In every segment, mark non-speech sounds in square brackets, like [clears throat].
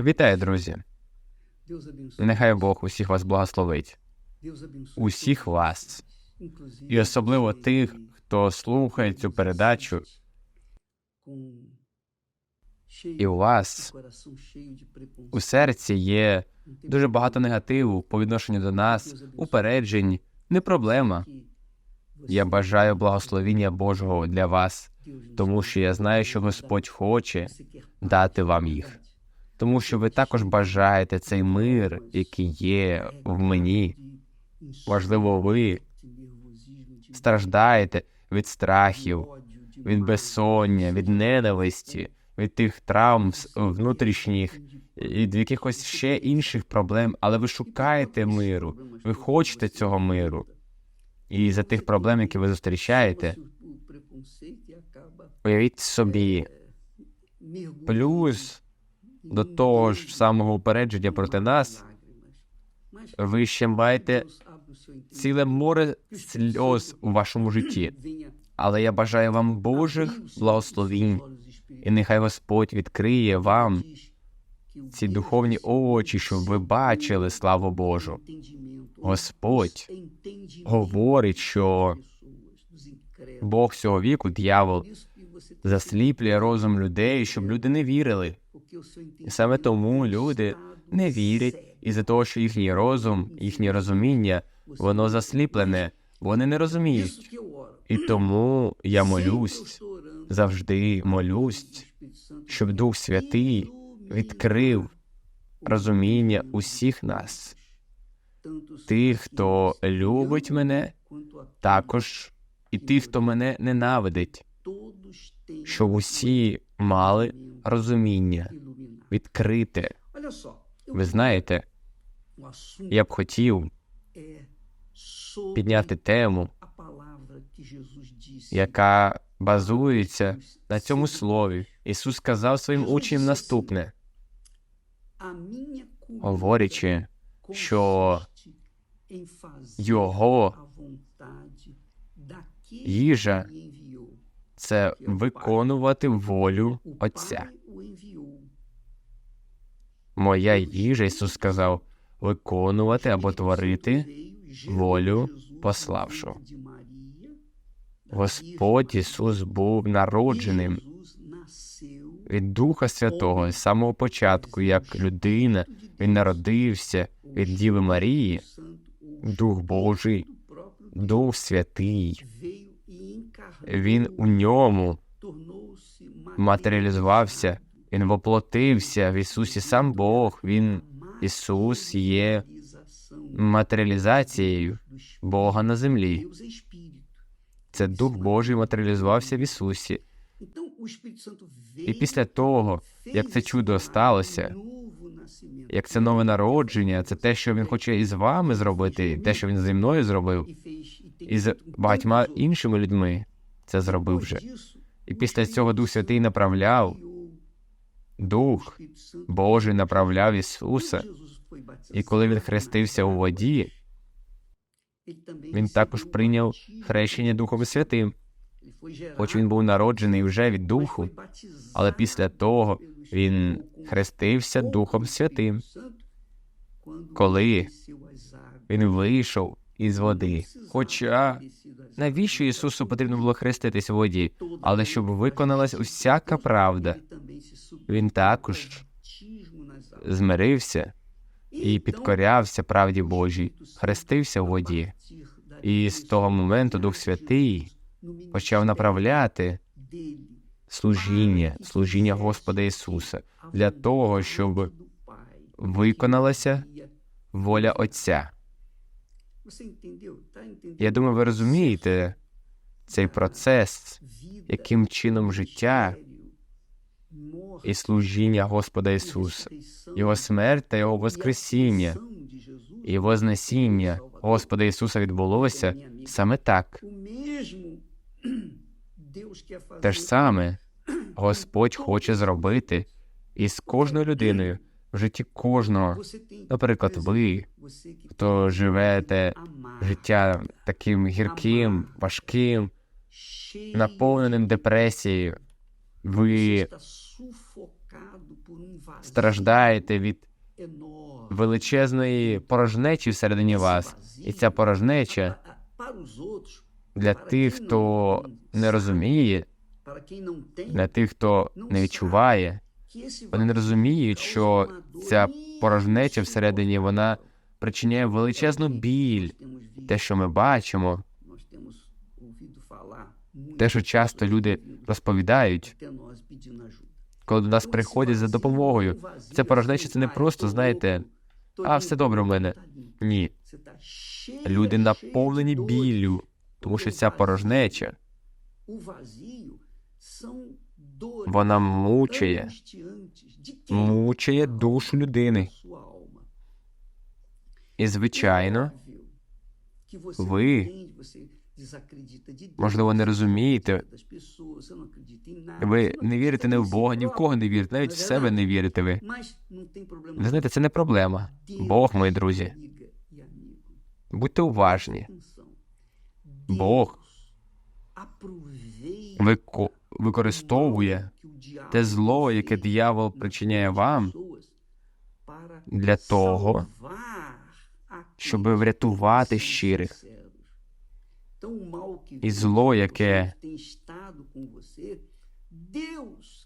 Вітаю, друзі! Нехай Бог усіх вас благословить, усіх вас, і особливо тих, хто слухає цю передачу, і у вас у серці є дуже багато негативу по відношенню до нас, упереджень. Не проблема. Я бажаю благословіння Божого для вас, тому що я знаю, що. Господь хоче, дати вам їх. Тому що ви також бажаєте цей мир, який є в мені. De Можливо, ви страждаєте від страхів, від безсоння, від ненависті, від тих травм внутрішніх, і від якихось ще інших проблем, але ви шукаєте миру, ви хочете цього миру. І за тих проблем, які ви зустрічаєте, уявіть собі, плюс до того ж самого упередження проти нас, ви ще маєте ціле море сльоз у вашому житті. Але я бажаю вам Божих благословінь, і нехай Господь відкриє вам ці духовні очі, щоб ви бачили славу Божу. Господь говорить, що Бог цього віку, диявол, засліплює розум людей, щоб люди не вірили. І саме тому люди не вірять. із-за того, що їхній розум, їхнє розуміння, воно засліплене, вони не розуміють. І тому я молюсь, завжди молюсь, щоб Дух Святий відкрив розуміння усіх нас, тих, хто любить мене, також і тих, хто мене ненавидить, щоб усі мали розуміння відкрите. Ви знаєте, я б хотів підняти тему, яка базується на цьому слові. Ісус сказав своїм учням наступне, говорячи, що його їжа це виконувати волю Отця. Моя їжа, Ісус сказав, виконувати або творити волю пославшого. Господь Ісус був народженим від Духа Святого з самого початку, як людина, він народився від Діви Марії, Дух Божий, Дух Святий. Він у ньому матеріалізувався, він воплотився в Ісусі сам Бог. Він Ісус є матеріалізацією Бога на землі. Це Дух Божий матеріалізувався в Ісусі. І після того, як це чудо сталося, як це нове народження, це те, що він хоче із вами зробити, те, що він зі мною зробив, і з багатьма іншими людьми це зробив вже. І після цього Дух Святий направляв, Дух Божий направляв Ісуса. І коли він хрестився у воді, він також прийняв хрещення Духом Святим, хоч він був народжений вже від Духу, але після того він хрестився Духом Святим, коли він вийшов із води. Хоча навіщо Ісусу потрібно було хреститись у воді, але щоб виконалась усяка правда, він також змирився і підкорявся правді Божій, хрестився у воді. І з того моменту Дух Святий почав направляти служіння, служіння Господа Ісуса для того, щоб виконалася воля Отця. Я думаю, ви розумієте цей процес, яким чином життя і служіння Господа Ісуса, Його смерть та Його Воскресіння. і Вознесіння Господа Ісуса відбулося саме так. [clears throat] Те ж саме [clears throat] Господь хоче зробити із кожною людиною в житті кожного. Наприклад, ви, хто живете життя таким гірким, важким, наповненим депресією. Ви страждаєте від величезної порожнечі всередині вас, і ця порожнеча для тих, хто не розуміє, для тих, хто не відчуває, вони не розуміють, що ця порожнеча всередині вона причиняє величезну біль. Те, що ми бачимо, те, що часто люди розповідають, коли до нас приходять за допомогою. Ця порожнеча це не просто, знаєте, а все добре в мене. Ні, люди наповнені біллю, тому що ця порожнеча вона мучає, мучає душу людини. І звичайно, ви, можливо, не розумієте, ви не вірите не в Бога, ні в кого не вірите, навіть в себе не вірите ви. Ви знаєте, це не проблема. Бог, мої друзі, будьте уважні. Бог вико- використовує те зло, яке диявол причиняє вам, для того, щоб врятувати щирих. І зло, яке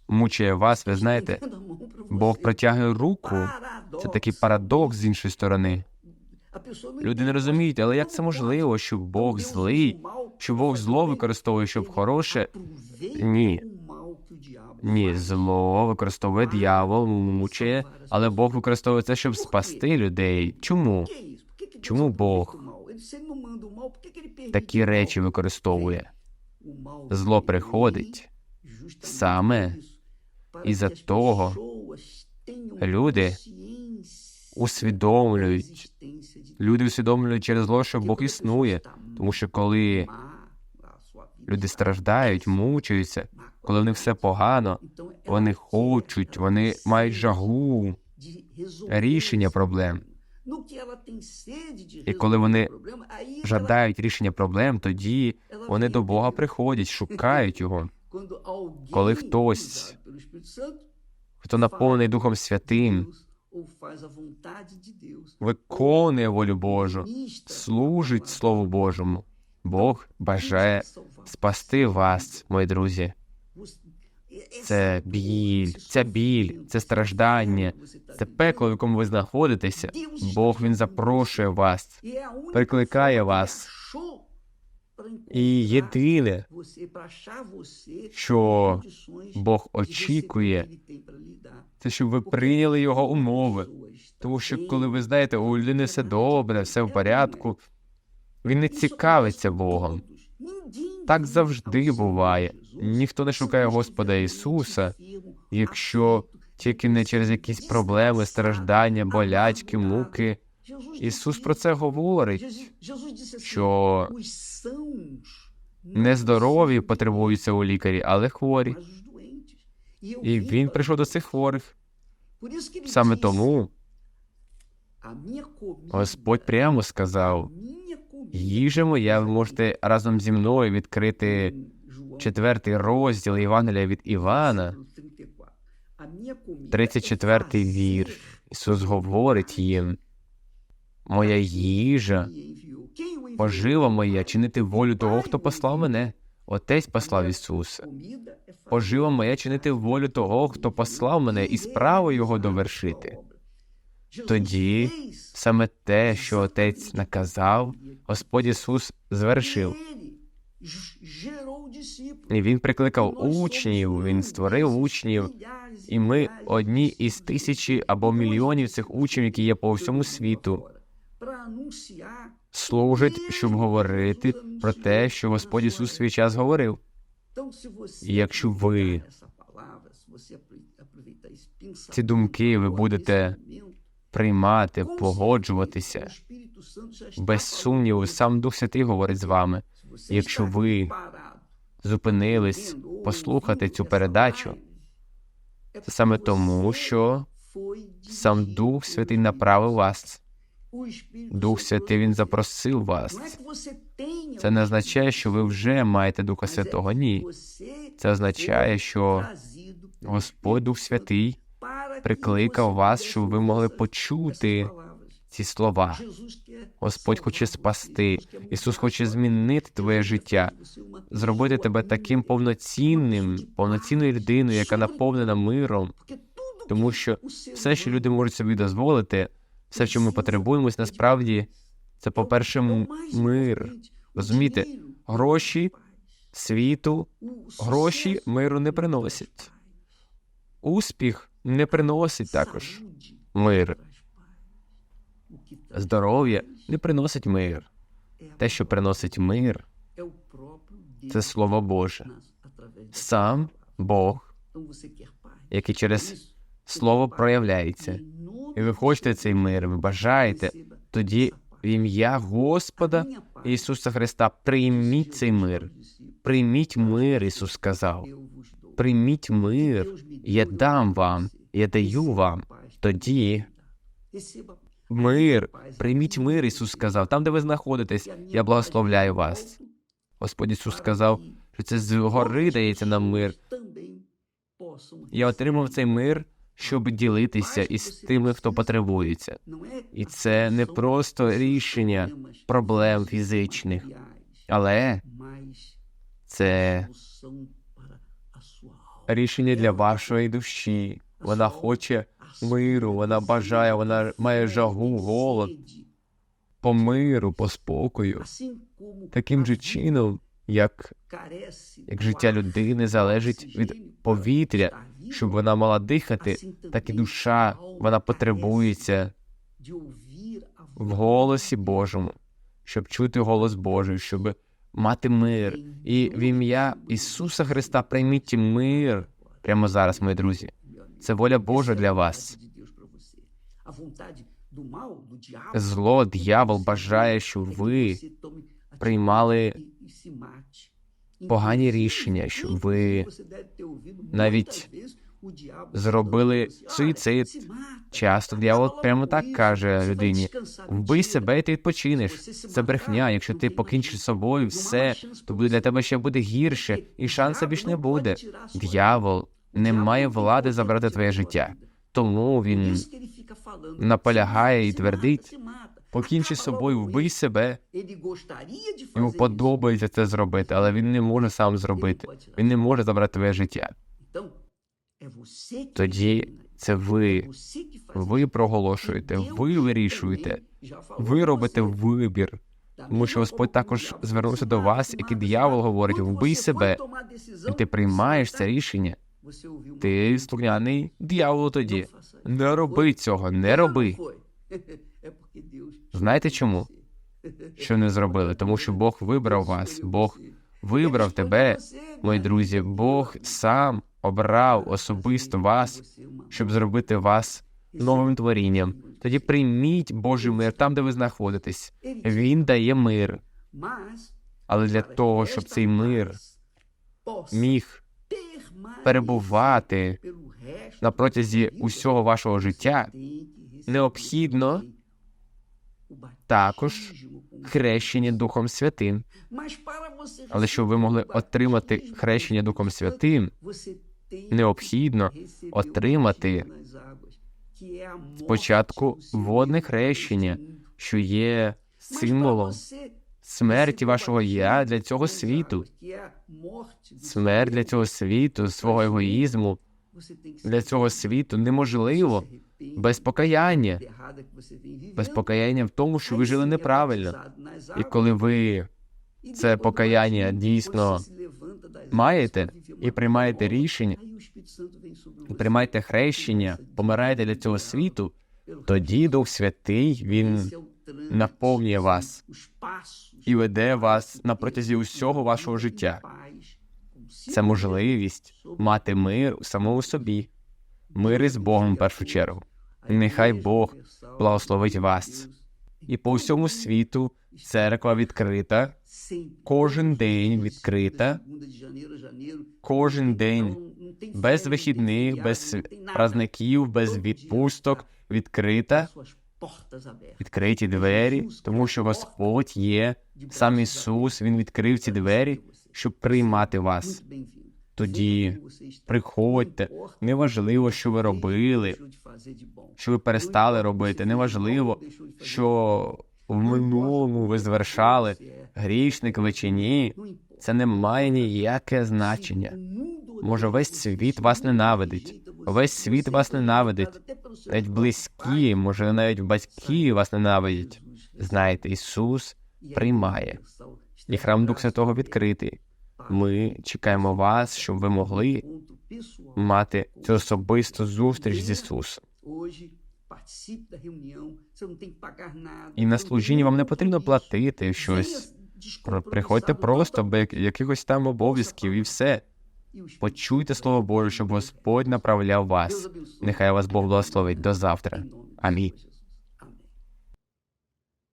мучає вас, ви знаєте, Бог протягує руку. Це такий парадокс з іншої сторони. Люди не розуміють, але як це можливо, що Бог злий, що Бог зло використовує, щоб хороше. Ні. Ні, зло використовує диявол, мучає, але Бог використовує це, щоб спасти людей. Чому? Чому Бог такі речі використовує? Зло приходить саме із-за того, люди усвідомлюють, люди усвідомлюють через зло, що Бог існує, тому що коли люди страждають, мучаються, коли в них все погано, вони хочуть, вони мають жагу рішення проблем. І коли вони жадають рішення проблем, тоді вони до Бога приходять, шукають його. [laughs] Коли хтось, хто наповнений Духом Святим, виконує волю Божу, служить Слову Божому, Бог бажає спасти вас, мої друзі. Це біль, ця біль, це страждання, це пекло, в якому ви знаходитеся. Бог він запрошує вас, прикликає вас. І єдине, що Бог очікує, це щоб ви прийняли його умови. Тому що коли ви знаєте, у людини все добре, все в порядку, він не цікавиться Богом. Так завжди буває. Ніхто не шукає Господа Ісуса, якщо тільки не через якісь проблеми, страждання, болячки, муки. Ісус про це говорить, що нездорові потребуються у лікарі, але хворі. І він прийшов до цих хворих. Саме тому Господь прямо сказав: їжа моя, ви можете разом зі мною відкрити четвертий розділ Євангелія від Івана, 34-й вірш. Ісус говорить їм: Моя їжа, пожива моя, чинити волю того, хто послав мене. Отець послав Ісуса. Пожива моя чинити волю того, хто послав мене, і справу його довершити. Тоді саме те, що Отець наказав, Господь Ісус звершив. І Він прикликав учнів, Він створив учнів, і ми одні із тисячі або мільйонів цих учнів, які є по всьому світу, служать, щоб говорити про те, що Господь Ісус свій час говорив. І якщо ви Ці думки ви будете приймати, погоджуватися. Без сумніву, сам Дух Святий говорить з вами. Якщо ви Зупинились послухати цю передачу. Це саме тому, що сам Дух Святий направив вас. Дух Святий Він запросив вас. Це не означає, що ви вже маєте Духа Святого. Ні. Це означає, що Господь Дух Святий прикликав вас, щоб ви могли почути ці слова. Господь хоче спасти. Ісус хоче змінити твоє життя, зробити тебе таким повноцінним, повноцінною людиною, яка наповнена миром. Тому що все, що люди можуть собі дозволити, все, що ми потребуємось, насправді, це, по-перше, мир. Розумієте, гроші, світу, гроші миру не приносять. Успіх не приносить також мир. Здоров'я не приносить мир. Те, що приносить мир, це Слово Боже. Сам Бог, який через Слово проявляється. І ви хочете цей мир, ви бажаєте, тоді в ім'я Господа Ісуса Христа прийміть цей мир. Прийміть мир, Ісус сказав. Прийміть мир, я дам вам, я даю вам. Тоді мир, прийміть мир, Ісус сказав. Там, де ви знаходитесь, я благословляю вас. Господь Ісус сказав, що це згори дається нам мир. Я отримав цей мир, щоб ділитися із тими, хто потребується. І це не просто рішення проблем фізичних, але це рішення для вашої душі. Вона хоче миру, вона бажає, вона має жагу, голод по миру, по спокою. Таким же чином, як, як життя людини залежить від повітря, щоб вона мала дихати, так і душа вона потребується в голосі Божому, щоб чути голос Божий, щоб мати мир. І в ім'я Ісуса Христа прийміть мир прямо зараз, мої друзі. Це воля Божа для вас. Зло, дьявол бажає, щоб ви приймали погані рішення, щоб ви навіть зробили суїцид. Часто дьявол прямо так каже людині: вбий себе, і ти відпочинеш. Це брехня. Якщо ти покінчиш з собою все, то буде для тебе ще буде гірше, і шансу більш не буде. Дьявол не має влади забрати твоє життя. Тому він наполягає і твердить: покінчи собою, вбий себе. Йому подобається це зробити, але він не може сам зробити. Він не може забрати твоє життя. Тоді це ви. Ви проголошуєте, ви вирішуєте, ви робите вибір. Тому що Господь також звернувся до вас, як і диявол говорить: вбий себе. І ти приймаєш це рішення. Ти слухняний дияволу тоді. Не роби цього, не роби. Знаєте чому? Що не зробили? Тому що Бог вибрав вас, Бог вибрав тебе, мої друзі. Бог сам обрав особисто вас, щоб зробити вас новим творінням. Тоді прийміть Божий мир там, де ви знаходитесь. Він дає мир. Але для того, щоб цей мир міг перебувати на протязі усього вашого життя, необхідно також хрещення Духом Святим. Але щоб ви могли отримати хрещення Духом Святим, необхідно отримати спочатку водне хрещення, що є символом смерті вашого я для цього світу, смерть для цього світу, свого егоїзму, для цього світу неможливо без покаяння, без покаяння в тому, що ви жили неправильно. І коли ви це покаяння дійсно маєте і приймаєте рішення, і приймаєте хрещення, помираєте для цього світу, тоді Дух Святий він наповнює вас і веде вас на протязі усього вашого життя. Це можливість мати мир у самому собі, мир із Богом в першу чергу. Нехай Бог благословить вас. І по всьому світу церква відкрита, кожен день відкрита, кожен день без вихідних, без праздників, без відпусток. відкрита, відкриті двері, тому що Господь є, сам Ісус, Він відкрив ці двері, щоб приймати вас. тоді приходьте. Неважливо, що ви робили, що ви перестали робити. Неважливо, що в минулому ви звершали, грішник ви чи ні. Це не має ніяке значення. Може, весь світ вас ненавидить. Весь світ вас ненавидить. Навіть близькі, може, навіть батьки вас ненавидять. Знаєте, Ісус приймає. І храм Дух Святого відкритий. Ми чекаємо вас, щоб ви могли мати цю особисту зустріч з Ісусом. І на служінні вам не потрібно платити щось. Приходьте просто без якихось там обов'язків і все. Почуйте Слово Боже, щоб Господь направляв вас. Нехай вас Бог благословить. До завтра. Амінь.